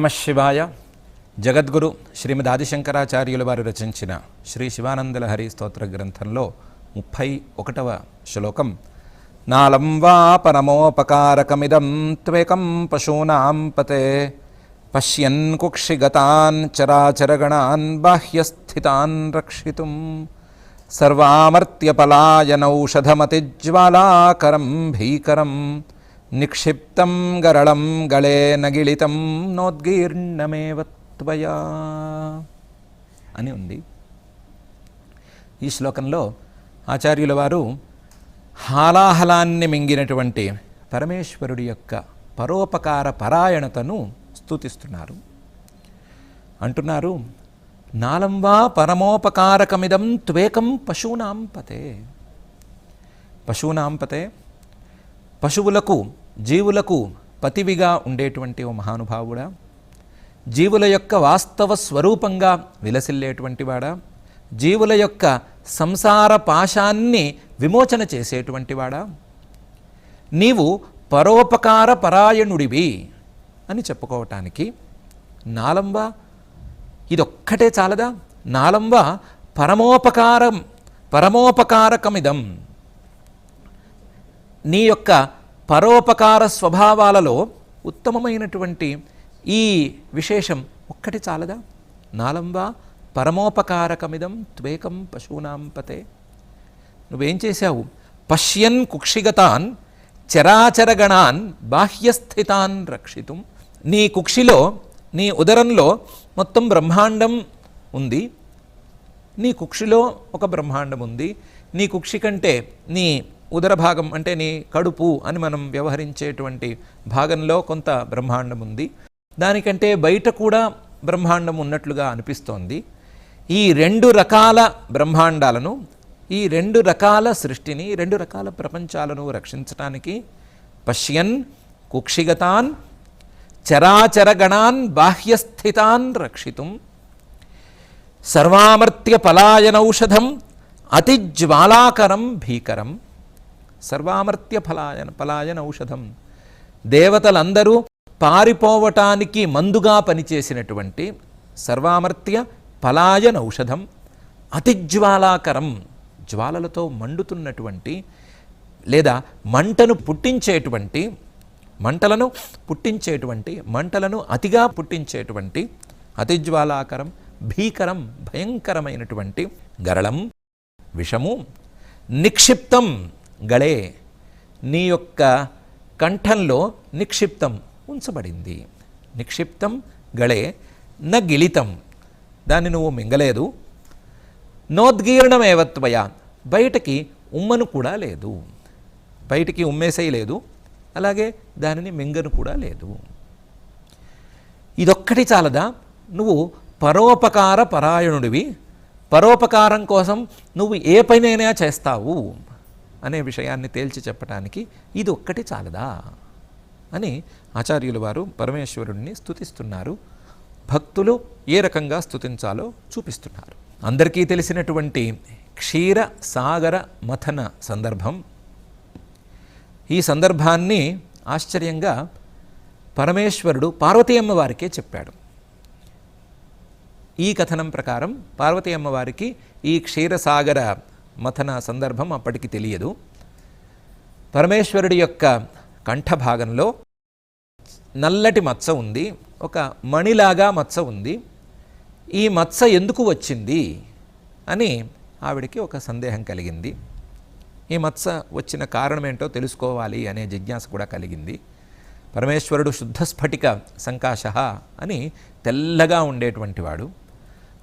నమ శివాయ. జగద్గురు శ్రీమద్ ఆదిశంకరాచార్యుల వారు రచించిన శ్రీ శివానందల హరి స్తోత్ర గ్రంథంలో ముప్పై ఒకటవ శ్లోకం. నాలం వా పరమోపకారకమిదం త్వేకం పశూనాం పతే. పశ్యన్ కుక్షిగతాన్ చరాచరగణాన్ బాహ్యస్థితాన్ రక్షితుం. సర్వామర్త్యపలాయనౌషధమతిజ్వాలాకరం భీకరం. నిక్షిప్తం గరళం గళే నగిళితం నోద్గీర్ణమేవ త్వయా అని ఉంది. ఈ శ్లోకంలో ఆచార్యుల వారు హాలాహలాన్ని మింగినటువంటి పరమేశ్వరుడి యొక్క పరోపకార పరాయణతను స్తుతిస్తున్నారు. అంటున్నారు నాలంవా పరమోపకారకమిదం త్వేకం పశూనాం పతే పశూనాం పతే పశువులకు జీవులకు పతివిగా ఉండేటువంటి ఓ మహానుభావుడా. జీవుల యొక్క వాస్తవ స్వరూపంగా విలసిల్లేటువంటి వాడా. జీవుల యొక్క సంసార పాశాన్ని విమోచన చేసేటువంటి వాడా. నీవు పరోపకార పరాయణుడివి అని చెప్పుకోవటానికి నాలంబ ఇదొక్కటే చాలదా? నాలంబ పరమోపకారం పరమోపకారకమిదం. నీ యొక్క పరోపకార స్వభావాలలో ఉత్తమమైనటువంటి ఈ విశేషం ఒక్కటి చాలదా? నాలంబా పరమోపకారకమిదం త్వేకం పశూనాం పతే. నువ్వేం చేశావు? పశ్యన్ కుక్షిగతాన్ చరాచరగణాన్ బాహ్యస్థితాన్ రక్షితుం. నీ కుక్షిలో నీ ఉదరంలో మొత్తం బ్రహ్మాండం ఉంది. నీ కుక్షిలో ఒక బ్రహ్మాండం ఉంది. నీ కుక్షి కంటే నీ ఉదర భాగం అంటే నీ కడుపు అని మనం వ్యవహరించేటువంటి భాగంలో కొంత బ్రహ్మాండం ఉంది. దానికంటే బయట కూడా బ్రహ్మాండం ఉన్నట్లుగా అనిపిస్తోంది. ఈ రెండు రకాల బ్రహ్మాండాలను ఈ రెండు రకాల సృష్టిని రెండు రకాల ప్రపంచాలను రక్షించటానికి పశ్యన్ కుక్షిగతాన్ చరాచరగణాన్ బాహ్యస్థితాన్ రక్షితుం. సర్వామర్త్య పలాయనౌషధం అతిజ్వాలాకరం భీకరం. సర్వామర్త్య ఫలాయన పలాయన ఔషధం. దేవతలందరూ పారిపోవటానికి మందుగా పనిచేసినటువంటి సర్వామర్త్య పలాయన ఔషధం అతిజ్వాలాకరం జ్వాలలతో మండుతున్నటువంటి లేదా మంటను పుట్టించేటువంటి మంటలను పుట్టించేటువంటి మంటలను అతిగా పుట్టించేటువంటి అతిజ్వాలాకరం భీకరం భయంకరమైనటువంటి గరళం విషము నిక్షిప్తం గళే నీ యొక్క కంఠంలో నిక్షిప్తం ఉంచబడింది. నిక్షిప్తం గళే న గిళితం. దాన్ని నువ్వు మింగలేదు. నోద్గీర్ణమేవత్వయ బయటకి ఉమ్మను కూడా లేదు. బయటికి ఉమ్మేసేయలేదు అలాగే దానిని మింగను కూడా లేదు. ఇదొక్కటి చాలదా? నువ్వు పరోపకార పరాయణుడివి. పరోపకారం కోసం నువ్వు ఏ పనైనా చేస్తావు. అనే విషయాన్ని తేల్చి చెప్పటానికి ఇది ఒక్కటి చాలదా? అని ఆచార్యులు వారు పరమేశ్వరుడిని స్తుతిస్తున్నారు. భక్తులు ఏ రకంగా స్తుతించాలో చూపిస్తున్నారు. అందరికీ తెలిసినటువంటి క్షీర సాగర మథన సందర్భం. ఈ సందర్భాన్ని ఆశ్చర్యంగా పరమేశ్వరుడు పార్వతీ అమ్మవారికే చెప్పాడు. ఈ కథనం ప్రకారం పార్వతీ అమ్మవారికి ఈ క్షీరసాగర మథన సందర్భం అప్పటికి తెలియదు. పరమేశ్వరుడి యొక్క కంఠభాగంలో నల్లటి మచ్చ ఉంది. ఒక మణిలాగా మచ్చ ఉంది. ఈ మచ్చ ఎందుకు వచ్చింది అని ఆవిడికి ఒక సందేహం కలిగింది. ఈ మత్స వచ్చిన కారణం ఏంటో తెలుసుకోవాలి అనే జిజ్ఞాస కూడా కలిగింది. పరమేశ్వరుడు శుద్ధ స్ఫటిక సంకాశ అని తెల్లగా ఉండేటువంటి వాడు.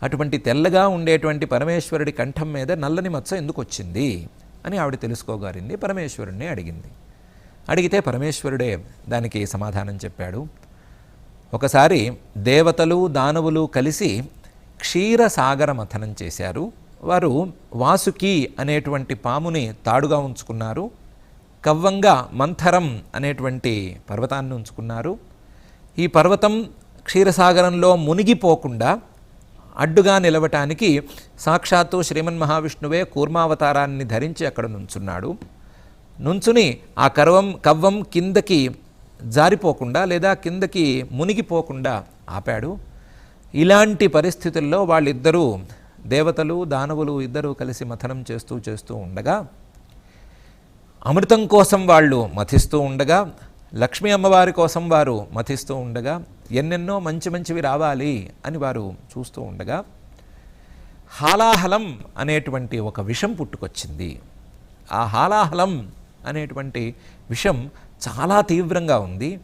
అటువంటి తెల్లగా ఉండేటువంటి పరమేశ్వరుడి కంఠం మీద నల్లని మచ్చ ఎందుకు వచ్చింది అని ఆవిడ తెలుసుకోగారింది పరమేశ్వరుణ్ణి అడిగింది. అడిగితే పరమేశ్వరుడే దానికి సమాధానం చెప్పాడు. ఒకసారి దేవతలు దానవులు కలిసి క్షీరసాగర మథనం చేశారు. వారు వాసుకి అనేటువంటి పాముని తాడుగా ఉంచుకున్నారు. కవ్వంగా మంథరం అనేటువంటి పర్వతాన్ని ఉంచుకున్నారు. ఈ పర్వతం క్షీరసాగరంలో మునిగిపోకుండా అడ్డుగా నిలవటానికి సాక్షాత్తు శ్రీమన్ మహావిష్ణువే కూర్మావతారాన్ని ధరించి అక్కడ నుంచున్నాడు. నుంచుని ఆ కర్వం కవ్వం కిందకి జారిపోకుండా లేదా కిందకి మునిగిపోకుండా ఆపాడు. ఇలాంటి పరిస్థితుల్లో వాళ్ళిద్దరూ దేవతలు దానవులు ఇద్దరూ కలిసి మథనం చేస్తూ చేస్తూ ఉండగా అమృతం కోసం వాళ్ళు మథిస్తూ ఉండగా లక్ష్మీ అమ్మవారి కోసం వారు మతిస్తూ ఉండగా ఎన్నెన్నో మంచి మంచివి రావాలి అని వారు చూస్తూ ఉండగా హాలాహలం అనేటువంటి ఒక విషం పుట్టుకొచ్చింది. ఆ హాలాహలం అనేటువంటి విషం చాలా తీవ్రంగా ఉంది.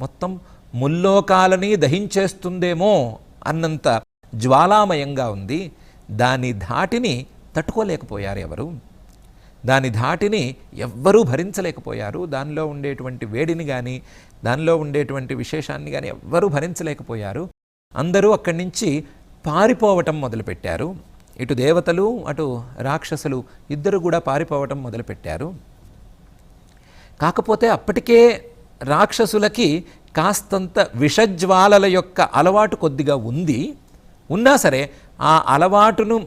మొత్తం ముల్లోకాలని దహించేస్తుందేమో అన్నంత జ్వాలామయంగా ఉంది. దాని ధాటిని తట్టుకోలేకపోయారు ఎవరు? దాని ధాటిని ఎవ్వరూ భరించలేకపోయారు. దానిలో ఉండేటువంటి వేడిని కానీ దానిలో ఉండేటువంటి విశేషాన్ని కానీ ఎవ్వరూ భరించలేకపోయారు. అందరూ అక్కడి నుంచి పారిపోవటం మొదలుపెట్టారు. ఇటు దేవతలు అటు రాక్షసులు ఇద్దరు కూడా పారిపోవటం మొదలుపెట్టారు. కాకపోతే అప్పటికే రాక్షసులకి కాస్తంత విషజ్వాలల యొక్క అలవాటు కొద్దిగా ఉంది. ఉన్నా సరే ఆ అలవాటును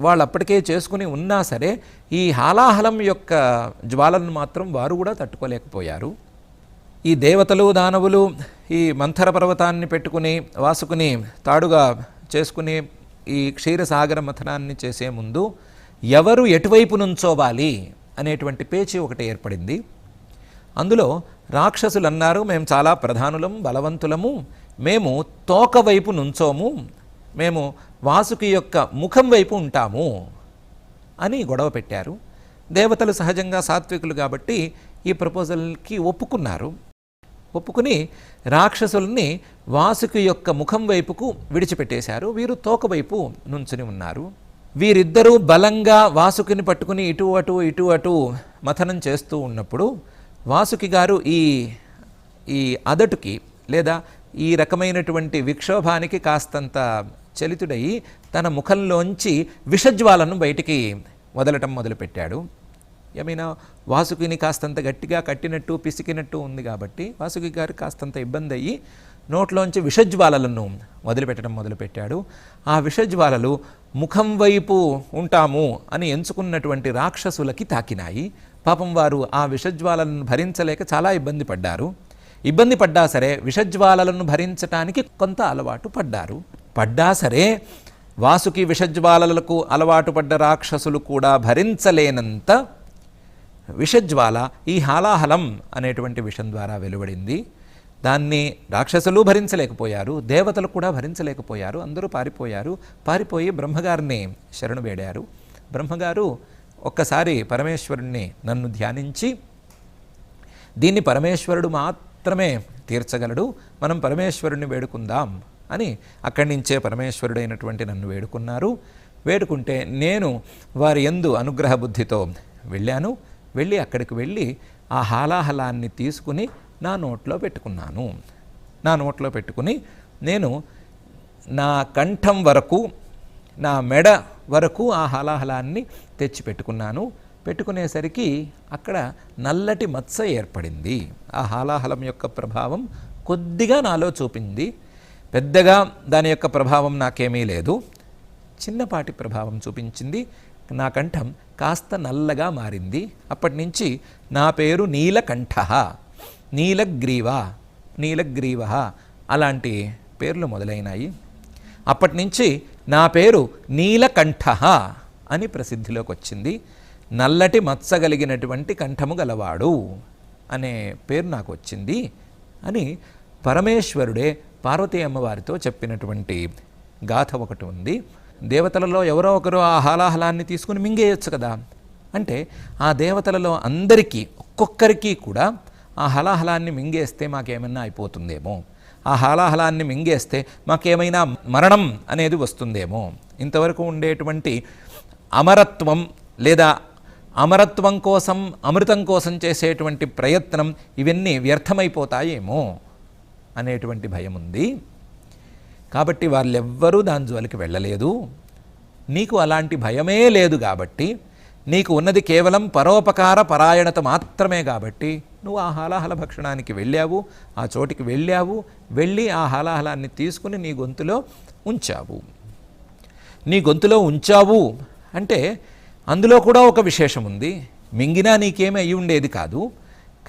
వాళ్ళు అప్పటికే చేసుకుని ఉన్నా సరే ఈ హాలాహలం యొక్క జ్వాలను మాత్రం వారు కూడా తట్టుకోలేకపోయారు. ఈ దేవతలు దానవులు ఈ మంథర పర్వతాన్ని పెట్టుకుని వాసుకుని తాడుగా చేసుకుని ఈ క్షీరసాగర మథనాన్ని చేసే ముందు ఎవరు ఎటువైపు నుంచోవాలి అనేటువంటి పేచీ ఒకటి ఏర్పడింది. అందులో రాక్షసులు అన్నారు మేము చాలా ప్రధానులం బలవంతులము మేము తోక వైపు నుంచోము మేము వాసుకి యొక్క ముఖం వైపు ఉంటాము అని గొడవ పెట్టారు. దేవతలు సహజంగా సాత్వికులు కాబట్టి ఈ ప్రపోజల్కి ఒప్పుకున్నారు. ఒప్పుకుని రాక్షసుల్ని వాసుకి యొక్క ముఖం వైపుకు విడిచిపెట్టేశారు. వీరు తోక వైపు నుంచుని ఉన్నారు. వీరిద్దరూ బలంగా వాసుకిని పట్టుకుని ఇటు అటు ఇటు అటు మథనం చేస్తూ ఉన్నప్పుడు వాసుకి గారు ఈ ఈ అదటుకి లేదా ఈ రకమైనటువంటి విక్షోభానికి కాస్తంత చలితుడై తన ముఖంలోంచి విషజ్వాలను బయటికి వదలటం మొదలుపెట్టాడు. ఏమైనా వాసుకిని కాస్తంత గట్టిగా కట్టినట్టు పిసికినట్టు ఉంది కాబట్టి వాసుకి గారు కాస్తంత ఇబ్బంది అయ్యి నోట్లోంచి విషజ్వాలలను వదిలిపెట్టడం మొదలుపెట్టాడు. ఆ విషజ్వాలలు ముఖం వైపు ఉంటాము అని ఎంచుకున్నటువంటి రాక్షసులకి తాకినాయి. పాపం వారు ఆ విషజ్వాలను భరించలేక చాలా ఇబ్బంది పడ్డారు. ఇబ్బంది పడ్డా సరే విషజ్వాలలను భరించటానికి కొంత అలవాటు పడ్డారు. పడ్డా సరే వాసుకి విషజ్వాలలకు అలవాటు పడ్డ రాక్షసులు కూడా భరించలేనంత విషజ్వాల ఈ హాలాహలం అనేటువంటి విషం ద్వారా వెలువడింది. దాన్ని రాక్షసులు భరించలేకపోయారు దేవతలు కూడా భరించలేకపోయారు అందరూ పారిపోయారు. పారిపోయి బ్రహ్మగారిని శరణు వేడారు. బ్రహ్మగారు ఒక్కసారి పరమేశ్వరుణ్ణి నన్ను ధ్యానించి దీన్ని పరమేశ్వరుడు మాత్రమే తీర్చగలడు మనం పరమేశ్వరుణ్ణి వేడుకుందాం. అని అక్కడి నుంచే పరమేశ్వరుడైనటువంటి నన్ను వేడుకున్నారు. వేడుకుంటే నేను వారి ఎందు అనుగ్రహ బుద్ధితో వెళ్ళాను. వెళ్ళి అక్కడికి వెళ్ళి ఆ హాలాహలాన్ని తీసుకుని నా నోట్లో పెట్టుకున్నాను. నా నోట్లో పెట్టుకుని నేను నా కంఠం వరకు నా మెడ వరకు ఆ హలాహలాన్ని తెచ్చి పెట్టుకున్నాను పెట్టుకునేసరికి అక్కడ నల్లటి మత్స ఏర్పడింది. ఆ హాలాహలం యొక్క ప్రభావం కొద్దిగా నాలో చూపింది. పెద్దగా దాని యొక్క ప్రభావం నాకేమీ లేదు. చిన్నపాటి ప్రభావం చూపించింది. నా కంఠం కాస్త నల్లగా మారింది. అప్పటి నుంచి నా పేరు నీలకంఠ. నీలగ్రీవ నీలగ్రీవ అలాంటి పేర్లు మొదలైనాయి. అప్పటి నుంచి నా పేరు నీలకంఠ అని ప్రసిద్ధిలోకి వచ్చింది నల్లటి మత్సగలిగినటువంటి కంఠము గలవాడు అనే పేరు నాకు వచ్చింది అని పరమేశ్వరుడే పార్వతీ అమ్మవారితో చెప్పినటువంటి గాథ ఒకటి ఉంది. దేవతలలో ఎవరో ఒకరు ఆ హాలాహలాన్ని తీసుకుని మింగేయచ్చు కదా. అంటే ఆ దేవతలలో అందరికీ ఒక్కొక్కరికి కూడా ఆ హలాహలాన్ని మింగేస్తే మాకేమైనా అయిపోతుందేమో. ఆ హాలాహలాన్ని మింగేస్తే మాకేమైనా మరణం అనేది వస్తుందేమో. ఇంతవరకు ఉండేటువంటి అమరత్వం లేదా అమరత్వం కోసం అమృతం కోసం చేసేటువంటి ప్రయత్నం ఇవన్నీ వ్యర్థమైపోతాయేమో. అనేటువంటి భయం ఉంది కాబట్టి వాళ్ళెవ్వరూ దాని జోలికి వెళ్ళలేదు. నీకు అలాంటి భయమే లేదు కాబట్టి నీకు ఉన్నది కేవలం పరోపకార పరాయణత మాత్రమే కాబట్టి నువ్వు ఆ హలాహల భక్షణానికి వెళ్ళావు ఆ చోటికి వెళ్ళావు వెళ్ళి ఆ హలాహలాన్ని తీసుకుని నీ గొంతులో ఉంచావు. నీ గొంతులో ఉంచావు అంటే అందులో కూడా ఒక విశేషం ఉంది మింగినా నీకేమీ అయి ఉండేది కాదు.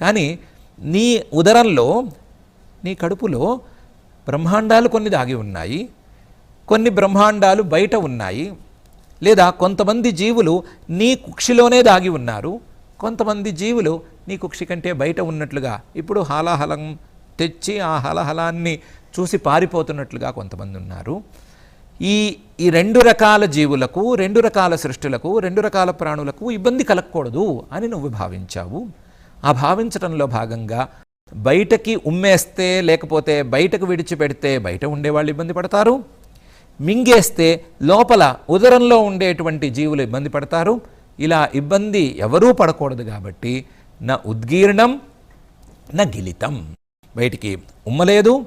కానీ నీ ఉదరంలో నీ కడుపులో బ్రహ్మాండాలు కొన్ని దాగి ఉన్నాయి కొన్ని బ్రహ్మాండాలు బయట ఉన్నాయి. లేదా కొంతమంది జీవులు నీ కుక్షిలోనే దాగి ఉన్నారు కొంతమంది జీవులు నీ కుక్షి కంటే బయట ఉన్నట్లుగా ఇప్పుడు హలాహలం తెచ్చి ఆ హలహలాన్ని చూసి పారిపోతున్నట్లుగా కొంతమంది ఉన్నారు. ఈ ఈ రెండు రకాల జీవులకు రెండు రకాల సృష్టులకు రెండు రకాల ప్రాణులకు ఇబ్బంది కలగకూడదు అని నువ్వు భావించావు. ఆ భావించడంలో భాగంగా బయటకి ఉమ్మేస్తే లేకపోతే బయటకు విడిచిపెడితే బయట ఉండేవాళ్ళు ఇబ్బంది పడతారు. మింగేస్తే లోపల ఉదరంలో ఉండేటువంటి జీవులు ఇబ్బంది పడతారు. ఇలా ఇబ్బంది ఎవరూ పడకూడదు కాబట్టి నా ఉద్గీర్ణం నా గిలితం. బయటికి ఉమ్మలేదు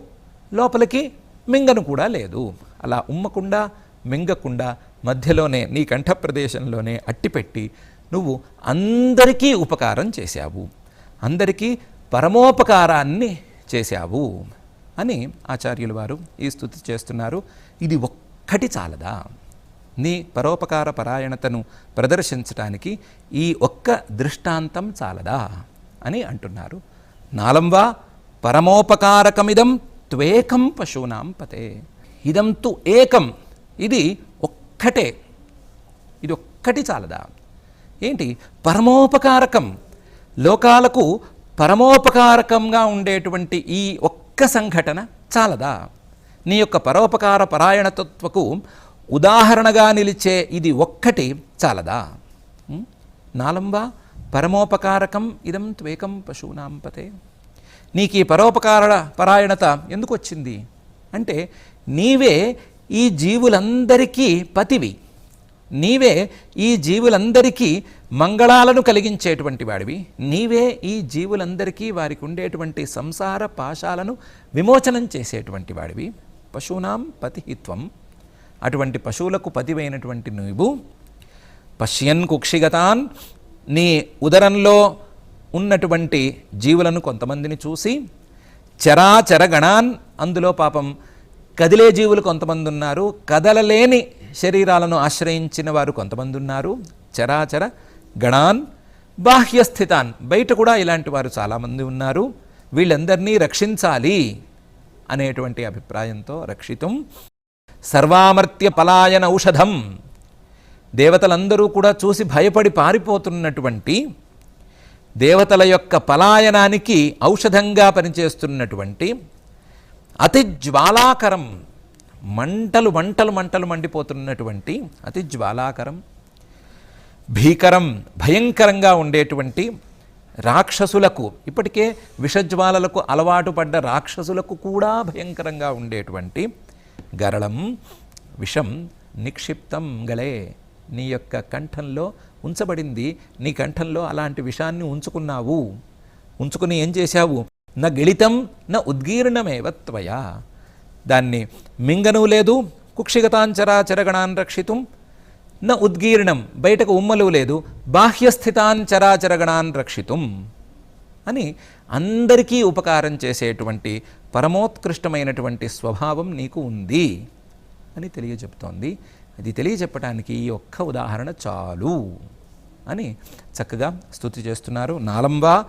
లోపలికి మింగను కూడా లేదు. అలా ఉమ్మకుండా మింగకుండా మధ్యలోనే నీ కంఠ ప్రదేశంలోనే అట్టిపెట్టి నువ్వు అందరికీ ఉపకారం చేశావు. అందరికీ పరమోపకారాన్ని చేశావు అని ఆచార్యులు వారు ఈ స్థుతి చేస్తున్నారు. ఇది ఒక్కటి చాలదా? నీ పరోపకార పరాయణతను ప్రదర్శించటానికి ఈ ఒక్క దృష్టాంతం చాలదా? అని అంటున్నారు. నాలంవా పరమోపకారకమిదం త్వేకం పశూనాం పతే. ఇదం తు ఏకం. ఇది ఒక్కటే. ఇది ఒక్కటి చాలదా? ఏంటి? పరమోపకారకం. లోకాలకు పరమోపకారకంగా ఉండేటువంటి ఈ ఒక్క సంఘటన చాలదా? నీ యొక్క పరోపకార పరాయణతత్వకు ఉదాహరణగా నిలిచే ఇది ఒక్కటి చాలదా? నాలంబా పరమోపకారకం ఇదం త్వేకం పశూనాం నీకు ఈ పరోపకార పరాయణత ఎందుకు వచ్చింది అంటే నీవే ఈ జీవులందరికీ పతివి. నీవే ఈ జీవులందరికీ మంగళాలను కలిగించేటువంటి వాడివి. నీవే ఈ జీవులందరికీ వారికి ఉండేటువంటి సంసార పాశాలను విమోచనం చేసేటువంటి వాడివి. పశూనాం పతిహిత్వం. అటువంటి పశువులకు పతివైనటువంటి నువ్వు పశ్యన్ కుక్షిగతాన్. నీ ఉదరంలో ఉన్నటువంటి జీవులను కొంతమందిని చూసి చరాచరగణాన్. అందులో పాపం కదిలే జీవులు కొంతమంది ఉన్నారు కదలలేని శరీరాలను ఆశ్రయించిన వారు కొంతమంది ఉన్నారు. చరాచర గణాన్ బాహ్యస్థితాన్ బయట కూడా ఇలాంటి వారు చాలామంది ఉన్నారు. వీళ్ళందరినీ రక్షించాలి అనేటువంటి అభిప్రాయంతో రక్షితం. సర్వామర్త్య పలాయన ఔషధం. దేవతలందరూ కూడా చూసి భయపడి పారిపోతున్నటువంటి దేవతల యొక్క పలాయనానికి ఔషధంగా పనిచేస్తున్నటువంటి అతి జ్వాలాకరం మంటలు మంటలు మంటలు మండిపోతున్నటువంటి అతి జ్వాలాకరం భీకరం భయంకరంగా ఉండేటువంటి రాక్షసులకు ఇప్పటికే విషజ్వాలలకు అలవాటు పడ్డ రాక్షసులకు కూడా భయంకరంగా ఉండేటువంటి గరళం విషం నిక్షిప్తం గలే. నీ యొక్క కంఠంలో ఉంచబడింది నీ కంఠంలో అలాంటి విషాన్ని ఉంచుకున్నావు. ఉంచుకుని ఏం చేశావు? నా గళితం నా ఉద్గీర్ణమేవ త్వయా? దాన్ని మింగను లేదు కుక్షిగతాంచరాచరగణాన్ రక్షితుం న ఉద్గీర్ణం బయటకు ఉమ్మలు లేదు బాహ్యస్థితాన్ చరాచరగణాన్ రక్షితుం అని అందరికీ ఉపకారం చేసేటువంటి పరమోత్కృష్టమైనటువంటి స్వభావం నీకు ఉంది అని తెలియజెప్తోంది. అది తెలియజెప్పటానికి ఈ ఒక్క ఉదాహరణ చాలు అని చక్కగా స్థుతి చేస్తున్నారు. నాలంబా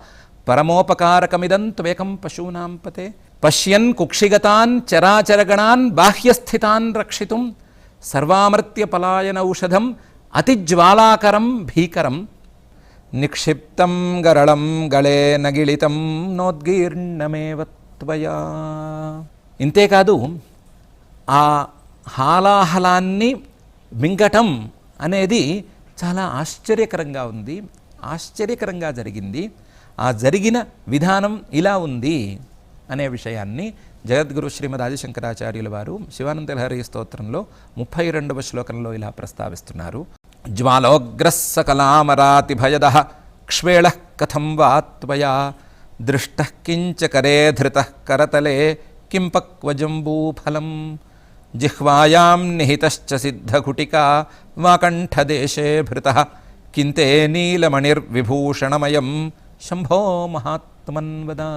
పరమోపకారకమిదం త్వేకం పశూనాంపతే పశ్యన్ కుక్షిగతాన్ చరాచరగణాన్ బాహ్యస్థితాన్ రక్షితుం సర్వామర్త్య పలాయన ఔషధం అతిజ్వాలాకరం భీకరం నిక్షిప్తం గరళం గళే నగిళితం నోద్గీర్ణమేవత్వయా ఇంతేకాదు ఆ హాలాహలాన్ని మింగటం అనేది చాలా ఆశ్చర్యకరంగా ఉంది ఆశ్చర్యకరంగా జరిగింది. ఆ జరిగిన విధానం ఇలా ఉంది. అనే విషయాన్ని జగద్గురు శ్రీమద్ ఆదిశంకరాచార్యుల వారు శివానంద లహరి స్తోత్రంలో ముప్పై రెండవ శ్లోకంలో ఇలా ప్రస్తావిస్తున్నారు. జ్వాలోగ్రస్సకలామరాతి భయద క్ష్వేళ కథం వా త్వయా దృష్ట కించకరే ధృత కరతలే కింపక్వజంబూఫలం జిహ్వాయాం నిహితశ్చ సిద్ధఘుటికా వాకంఠదేశే భృత కింతే నీలమణిర్విభూషణమయం శంభో మహాత్మన్వదా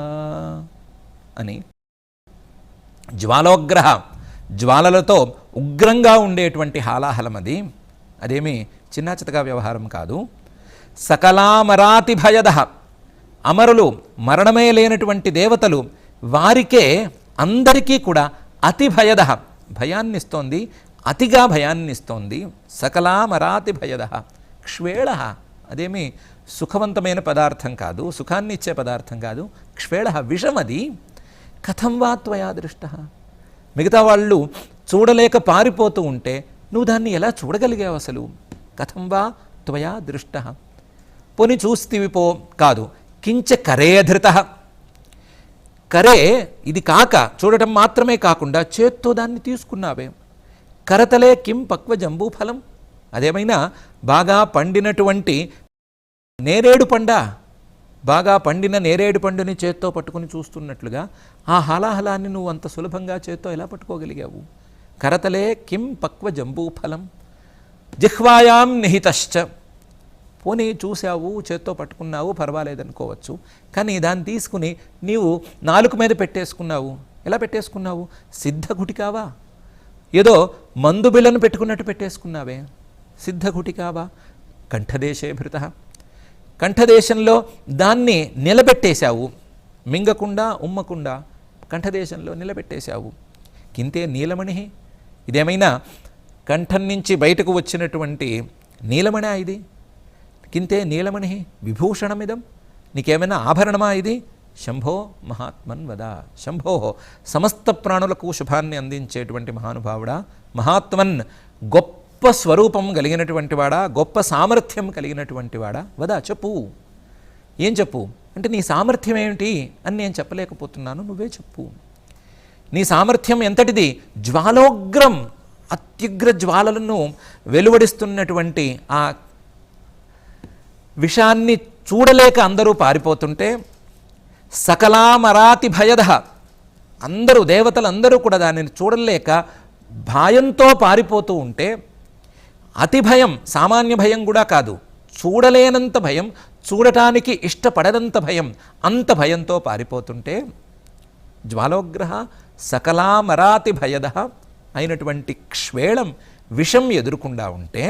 అని. జ్వాలోగ్రహ జ్వాలలతో ఉగ్రంగా ఉండేటువంటి హాలాహలం అది. అదేమి చిన్న చితగా వ్యవహారం కాదు. సకలామరాతి భయద అమరులు మరణమే లేనటువంటి దేవతలు వారికే అందరికీ కూడా అతి భయద భయాన్నిస్తోంది అతిగా భయాన్నిస్తోంది. సకలామరాతి భయద క్ష్వేళ అదేమి సుఖవంతమైన పదార్థం కాదు సుఖాన్ని ఇచ్చే పదార్థం కాదు క్ష్వేళ విషమది. కథం వా త్వయా దృష్ట. మిగతా వాళ్ళు చూడలేక పారిపోతూ ఉంటే నువ్వు దాన్ని ఎలా చూడగలిగావు అసలు? కథం వా త్వయా దృష్ట. పోని చూస్తివి పో కాదు కించ కరేధృత కరే ఇది కాక చూడటం మాత్రమే కాకుండా చేత్తో దాన్ని తీసుకున్నావే. కరతలే కిం పక్వ జంబూ ఫలం. అదేమైనా బాగా పండినటువంటి నేరేడు పండ? బాగా పండిన నేరేడు పండుని చేత్తో పట్టుకుని చూస్తున్నట్లుగా ఆ హలాహలాన్ని నువ్వు అంత సులభంగా చేత్తో ఎలా పట్టుకోగలిగావు? కరతలే కిం పక్వ జంబూ ఫలం జిహ్వాయాం నిహితశ్చ. పోనీ చూసావు చేత్తో పట్టుకున్నావు పర్వాలేదనుకోవచ్చు. కానీ దాన్ని తీసుకుని నీవు నాలుగు మీద పెట్టేసుకున్నావు. ఎలా పెట్టేసుకున్నావు? సిద్ధ గుటికావా? ఏదో మందు బిళ్ళను పెట్టుకున్నట్టు పెట్టేసుకున్నావే. సిద్ధ గుటికావా? కంఠదేశే భృత. కంఠదేశంలో దాన్ని నిలబెట్టేశావు. మింగకుండా ఉమ్మకుండా. కంఠదేశంలో నిలబెట్టేశావు. కింతే నీలమణి? ఇదేమైనా కంఠం నుంచి బయటకు వచ్చినటువంటి నీలమణి ఇది? కింతే నీలమణి విభూషణమిదం? నీకేమైనా ఆభరణమా ఇది? శంభో మహాత్మన్ వద. శంభో సమస్త ప్రాణులకు శుభాన్ని అందించేటువంటి మహానుభావుడా మహాత్మన్ గొప్ప స్వరూపం కలిగినటువంటి వాడా గొప్ప సామర్థ్యం కలిగినటువంటి వాడా. వద చెప్పు. ఏం చెప్పు? అంటే నీ సామర్థ్యం ఏమిటి అని నేను చెప్పలేకపోతున్నాను నువ్వే చెప్పు. నీ సామర్థ్యం ఎంతటిది? జ్వాలోగ్రం అత్యుగ్ర జ్వాలలను వెలువడిస్తున్నటువంటి ఆ విషాన్ని చూడలేక అందరూ పారిపోతుంటే సకలామరాతి భయద. అందరూ దేవతలందరూ కూడా దానిని చూడలేక భయంతో పారిపోతూ ఉంటే అతి భయం సామాన్య భయం కూడా కాదు. చూడలేనంత భయం చూడటానికి ఇష్టపడనంత భయం అంత భయంతో పారిపోతుంటే జ్వాలోగ్రహ సకలామరాతి భయద అయినటువంటి క్ష్వేళం విషం ఎదురుకుండా ఉంటే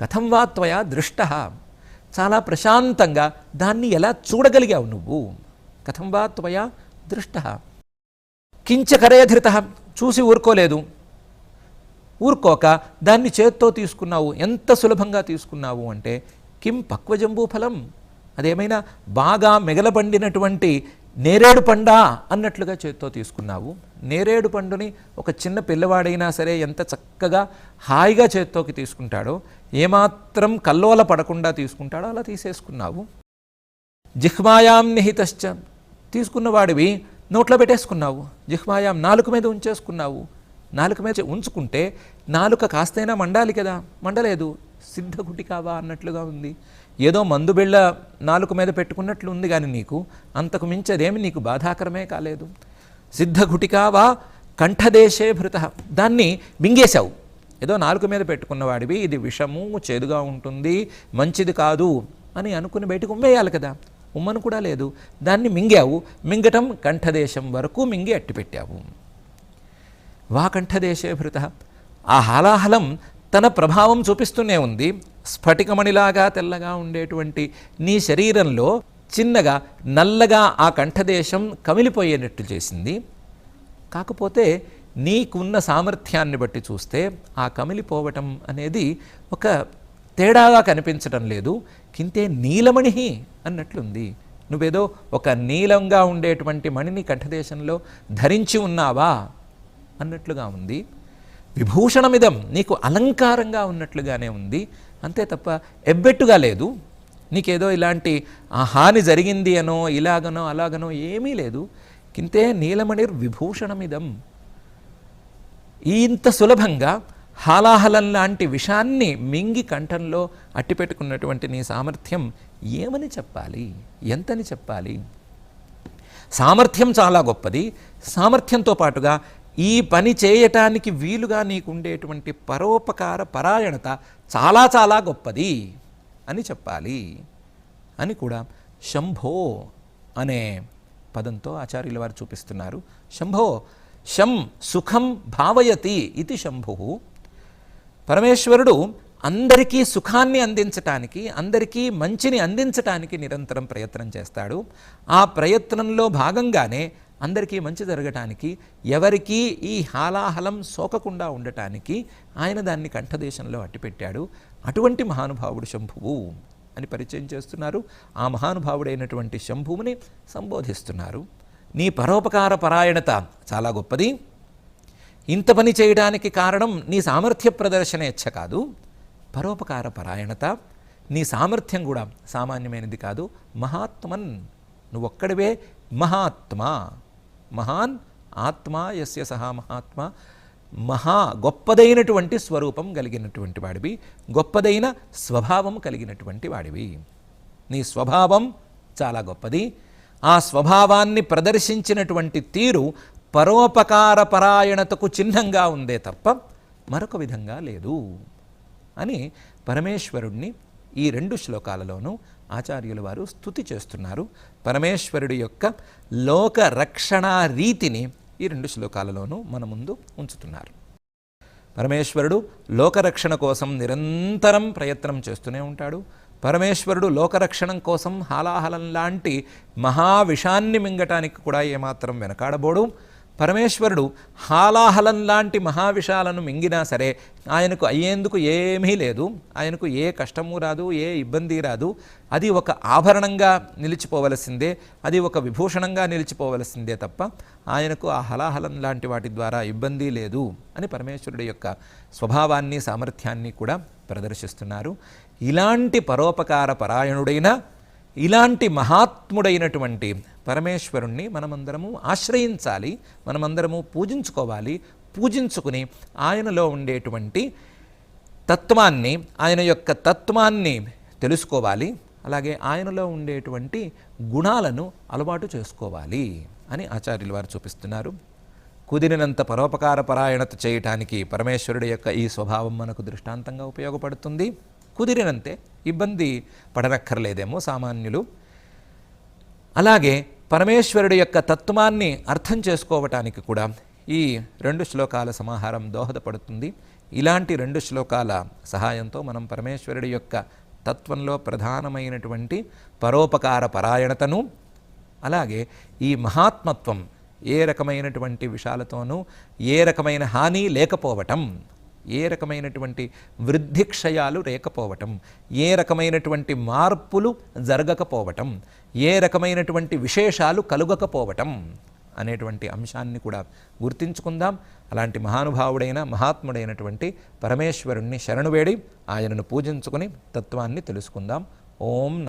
కథం వా త్వయా దృష్ట. చాలా ప్రశాంతంగా దాన్ని ఎలా చూడగలిగావు నువ్వు? కథం వా త్వయా దృష్ట. కించకరేధృత చూసి ఊరుకోలేదు. ఊరుకోక దాన్ని చేత్తో తీసుకున్నావు ఎంత సులభంగా తీసుకున్నావు అంటే కిం పక్వజంబూఫలం అదేమైనా బాగా మిగలబండినటువంటి నేరేడు పండా అన్నట్లుగా చేత్తో తీసుకున్నావు. నేరేడు పండుని ఒక చిన్న పిల్లవాడైనా సరే ఎంత చక్కగా హాయిగా చేత్తోకి తీసుకుంటాడో ఏమాత్రం కల్లోల పడకుండా తీసుకుంటాడో అలా తీసేసుకున్నావు. జిహ్మాయాం నిహితశ్చ. తీసుకున్నవాడివి నోట్లో పెట్టేసుకున్నావు. జిహ్మాయాం నాలుక మీద ఉంచేసుకున్నావు. నాలుక మీద ఉంచుకుంటే నాలుక కాస్తైనా మండాలి కదా? మండలేదు. సిద్ధ గుటికావా అన్నట్లుగా ఉంది. ఏదో మందు బిళ్ళ నాలుక మీద పెట్టుకున్నట్లు ఉంది కానీ నీకు అంతకు మించి అదేమి నీకు బాధాకరమే కాలేదు. సిద్ధ గుటికావా కంఠదేశే భృత. దాన్ని మింగేశావు. ఏదో నాలుక మీద పెట్టుకున్నవాడివి ఇది విషము చేదుగా ఉంటుంది మంచిది కాదు అని అనుకుని బయటకు ఉమ్మేయాలి కదా. ఉమ్మను కూడా లేదు. దాన్ని మింగావు. మింగటం కంఠదేశం వరకు మింగి అట్టిపెట్టావు. వా కంఠదేశే భృత. ఆ హాలాహలం తన ప్రభావం చూపిస్తూనే ఉంది. స్ఫటికమణిలాగా తెల్లగా ఉండేటువంటి నీ శరీరంలో చిన్నగా నల్లగా ఆ కంఠదేశం కమిలిపోయేటట్టు చేసింది. కాకపోతే నీకున్న సామర్థ్యాన్ని బట్టి చూస్తే ఆ కమిలిపోవటం అనేది ఒక తేడాగా కనిపించటం లేదు. కింతే నీలమణి అన్నట్లుంది. నువ్వేదో ఒక నీలంగా ఉండేటువంటి మణిని కంఠదేశంలో ధరించి ఉన్నావా? అన్నట్లుగా ఉంది. విభూషణమిదం నీకు అలంకారంగా ఉన్నట్లుగానే ఉంది. అంతే తప్ప ఎబ్బెట్టుగా లేదు. నీకేదో ఇలాంటి ఆ హాని జరిగింది అనో ఇలాగనో అలాగనో ఏమీ లేదు. కింతే నీలమణిర్ విభూషణమిదం. ఇంత సులభంగా హాలాహలం లాంటి విషాన్ని మింగి కంఠంలో అట్టిపెట్టుకున్నటువంటి నీ సామర్థ్యం ఏమని చెప్పాలి? ఎంతని చెప్పాలి? సామర్థ్యం చాలా గొప్పది. సామర్థ్యంతో పాటుగా ఈ పని చేయటానికి వీలుగా నీకుండేటువంటి పరోపకార పరాయణత చాలా చాలా గొప్పది అని చెప్పాలి అని కూడా శంభో అనే పదంతో ఆచార్యుల వారు చూపిస్తున్నారు. శంభో శం సుఖం భావయతి ఇది శంభు. పరమేశ్వరుడు అందరికీ సుఖాన్ని అందించటానికి అందరికీ మంచిని అందించటానికి నిరంతరం ప్రయత్నం చేస్తాడు. ఆ ప్రయత్నంలో భాగంగానే అందరికీ మంచి జరగటానికి ఎవరికీ ఈ హాలాహలం సోకకుండా ఉండటానికి ఆయన దాన్ని కంఠదేశంలో అట్టిపెట్టాడు. అటువంటి మహానుభావుడు శంభువు అని పరిచయం చేస్తున్నారు. ఆ మహానుభావుడైనటువంటి శంభువుని సంబోధిస్తున్నారు. నీ పరోపకార పరాయణత చాలా గొప్పది. ఇంత పని చేయడానికి కారణం నీ సామర్థ్య ప్రదర్శన ఇచ్చ కాదు. పరోపకార పరాయణత నీ సామర్థ్యం కూడా సామాన్యమైనది కాదు. మహాత్మన్ నువ్వొక్కడివే మహాత్మా. మహాన్ ఆత్మ యస్య సహా మహాత్మ. మహా గొప్పదైనటువంటి స్వరూపం కలిగినటువంటి వాడివి. గొప్పదైన స్వభావం కలిగినటువంటి వాడివి. నీ స్వభావం చాలా గొప్పది. ఆ స్వభావాన్ని ప్రదర్శించినటువంటి తీరు పరోపకార పరాయణతకు చిహ్నంగా ఉందే తప్ప మరొక విధంగా లేదు అని పరమేశ్వరుణ్ణి ఈ రెండు శ్లోకాలలోనూ ఆచార్యుల వారు స్థుతి చేస్తున్నారు. పరమేశ్వరుడి యొక్క లోక రక్షణ రీతిని ఈ రెండు శ్లోకాలలోనూ మన ముందు ఉంచుతున్నారు. పరమేశ్వరుడు లోకరక్షణ కోసం నిరంతరం ప్రయత్నం చేస్తూనే ఉంటాడు. పరమేశ్వరుడు లోకరక్షణం కోసం హాలాహలం లాంటి మహావిషాన్ని మింగటానికి కూడా ఏమాత్రం వెనకాడబోడు. పరమేశ్వరుడు హాలాహలం లాంటి మహావిషాలను మింగినా సరే ఆయనకు అయ్యేందుకు ఏమీ లేదు ఆయనకు ఏ కష్టము రాదు ఏ ఇబ్బంది రాదు. అది ఒక ఆభరణంగా నిలిచిపోవలసిందే అది ఒక విభూషణంగా నిలిచిపోవలసిందే తప్ప ఆయనకు ఆ హలాహలం లాంటి వాటి ద్వారా ఇబ్బంది లేదు అని పరమేశ్వరుడి యొక్క స్వభావాన్ని సామర్థ్యాన్ని కూడా ప్రదర్శిస్తున్నారు. ఇలాంటి పరోపకార పరాయణుడైన ఇలాంటి మహాత్ముడైనటువంటి పరమేశ్వరుణ్ణి మనమందరము ఆశ్రయించాలి మనమందరము పూజించుకోవాలి పూజించుకుని ఆయనలో ఉండేటువంటి తత్వాన్ని ఆయన యొక్క తత్వాన్ని తెలుసుకోవాలి అలాగే ఆయనలో ఉండేటువంటి గుణాలను అలవాటు చేసుకోవాలి అని ఆచార్యులు వారు చూపిస్తున్నారు. కుదిరినంత పరోపకార పరాయణత చేయటానికి పరమేశ్వరుడి యొక్క ఈ స్వభావం మనకు దృష్టాంతంగా ఉపయోగపడుతుంది. కుదిరినంతే ఇబ్బంది పడనక్కర్లేదేమో సామాన్యులు. అలాగే పరమేశ్వరుడి యొక్క తత్వాన్ని అర్థం చేసుకోవటానికి కూడా ఈ రెండు శ్లోకాల సమాహారం దోహదపడుతుంది. ఇలాంటి రెండు శ్లోకాల సహాయంతో మనం పరమేశ్వరుడి యొక్క తత్వంలో ప్రధానమైనటువంటి పరోపకార పరాయణతను అలాగే ఈ మహాత్మత్వం ఏ రకమైనటువంటి విషయాలతోనూ ఏ రకమైన హాని లేకపోవటం ఏ రకమైనటువంటి వృద్ధిక్షయాలు లేకపోవటం ఏ రకమైనటువంటి మార్పులు జరగకపోవటం ఏ రకమైనటువంటి విశేషాలు కలుగకపోవటం అనేటువంటి అంశాన్ని కూడా గుర్తించుకుందాం. అలాంటి మహానుభావుడైన మహాత్ముడైనటువంటి పరమేశ్వరుణ్ణి శరణువేడి ఆయనను పూజించుకుని తత్వాన్ని తెలుసుకుందాం. ఓం